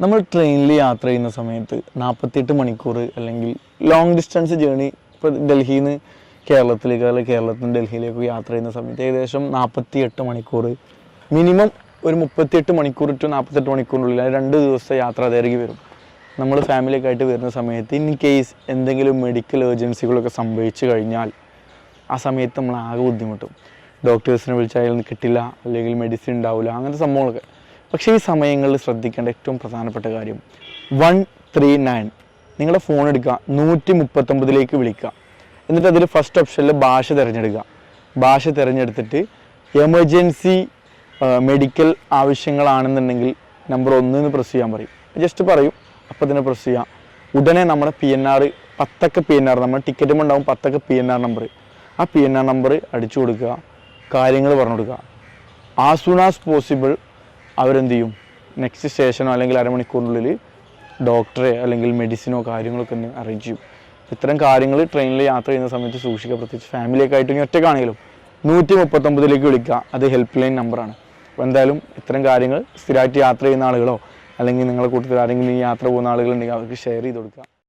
നമ്മൾ ട്രെയിനിൽ യാത്ര ചെയ്യുന്ന സമയത്ത് നാൽപ്പത്തിയെട്ട് മണിക്കൂർ അല്ലെങ്കിൽ ലോങ് ഡിസ്റ്റൻസ് ജേണി ഇപ്പോൾ ഡൽഹിയിൽ നിന്ന് കേരളത്തിലേക്ക് അല്ലെങ്കിൽ കേരളത്തിൽ നിന്ന് ഡൽഹിയിലേക്ക് യാത്ര ചെയ്യുന്ന സമയത്ത് ഏകദേശം നാൽപ്പത്തി എട്ട് മണിക്കൂർ മിനിമം ഒരു മുപ്പത്തിയെട്ട് മണിക്കൂർ ടു നാൽപ്പത്തെട്ട് മണിക്കൂറിനുള്ളിൽ രണ്ട് ദിവസത്തെ യാത്ര അതേക്ക് വരും. നമ്മൾ ഫാമിലിയൊക്കെ ആയിട്ട് വരുന്ന സമയത്ത് ഇൻ കേസ് എന്തെങ്കിലും മെഡിക്കൽ ഏജൻസികളൊക്കെ സംഭവിച്ചു കഴിഞ്ഞാൽ ആ സമയത്ത് നമ്മൾ ആകെ ബുദ്ധിമുട്ടും ഡോക്ടേഴ്സിനെ വിളിച്ചാൽ കിട്ടില്ല അല്ലെങ്കിൽ മെഡിസിൻ ഉണ്ടാവില്ല അങ്ങനത്തെ സംഭവങ്ങളൊക്കെ. പക്ഷേ ഈ സമയങ്ങളിൽ ശ്രദ്ധിക്കേണ്ട ഏറ്റവും പ്രധാനപ്പെട്ട കാര്യം വൺ ത്രീ നയൻ നിങ്ങളുടെ ഫോൺ എടുക്കുക. നൂറ്റി മുപ്പത്തൊമ്പതിലേക്ക് വിളിക്കുക. എന്നിട്ട് അതിൽ ഫസ്റ്റ് ഓപ്ഷനിൽ ഭാഷ തിരഞ്ഞെടുക്കുക. ഭാഷ തിരഞ്ഞെടുത്തിട്ട് എമർജൻസി മെഡിക്കൽ ആവശ്യങ്ങളാണെന്നുണ്ടെങ്കിൽ നമ്പർ ഒന്ന് പ്രസ് ചെയ്യാൻ പറയും. ജസ്റ്റ് പറയും. അപ്പോൾ തന്നെ പ്രസ് ചെയ്യാം. ഉടനെ നമ്മുടെ പി എൻ ആർ പത്തൊക്കെ പി എൻ ആർ നമ്മുടെ ടിക്കറ്റും ഉണ്ടാവും. പത്തൊക്കെ പി എൻ ആർ നമ്പർ ആ പി എൻ ആർ നമ്പർ അടിച്ചു കൊടുക്കുക. കാര്യങ്ങൾ പറഞ്ഞു കൊടുക്കുക ആസ് സൂൺ ആസ് പോസിബിൾ അവരെന്ത് ചെയ്യും നെക്സ്റ്റ് സ്റ്റേഷനോ അല്ലെങ്കിൽ അരമണിക്കൂറിനുള്ളിൽ ഡോക്ടറെ അല്ലെങ്കിൽ മെഡിസിനോ കാര്യങ്ങളൊക്കെ ഒന്ന് അറേഞ്ച് ചെയ്യും. ഇത്തരം കാര്യങ്ങൾ ട്രെയിനിൽ യാത്ര ചെയ്യുന്ന സമയത്ത് സൂക്ഷിക്കുക. പ്രത്യേകിച്ച് ഫാമിലിയൊക്കെ ആയിട്ട് ഒറ്റക്കാണെങ്കിലും നൂറ്റി മുപ്പത്തൊമ്പതിലേക്ക് വിളിക്കുക. അത് ഹെൽപ്പ് ലൈൻ നമ്പറാണ് അപ്പോൾ എന്തായാലും ഇത്തരം കാര്യങ്ങൾ സ്ഥിരമായിട്ട് യാത്ര ചെയ്യുന്ന ആളുകളോ അല്ലെങ്കിൽ നിങ്ങളുടെ കൂട്ടത്തിൽ ആരെങ്കിലും ഈ യാത്ര പോകുന്ന ആളുകളുണ്ടെങ്കിൽ അവർക്ക് ഷെയർ ചെയ്ത് കൊടുക്കുക.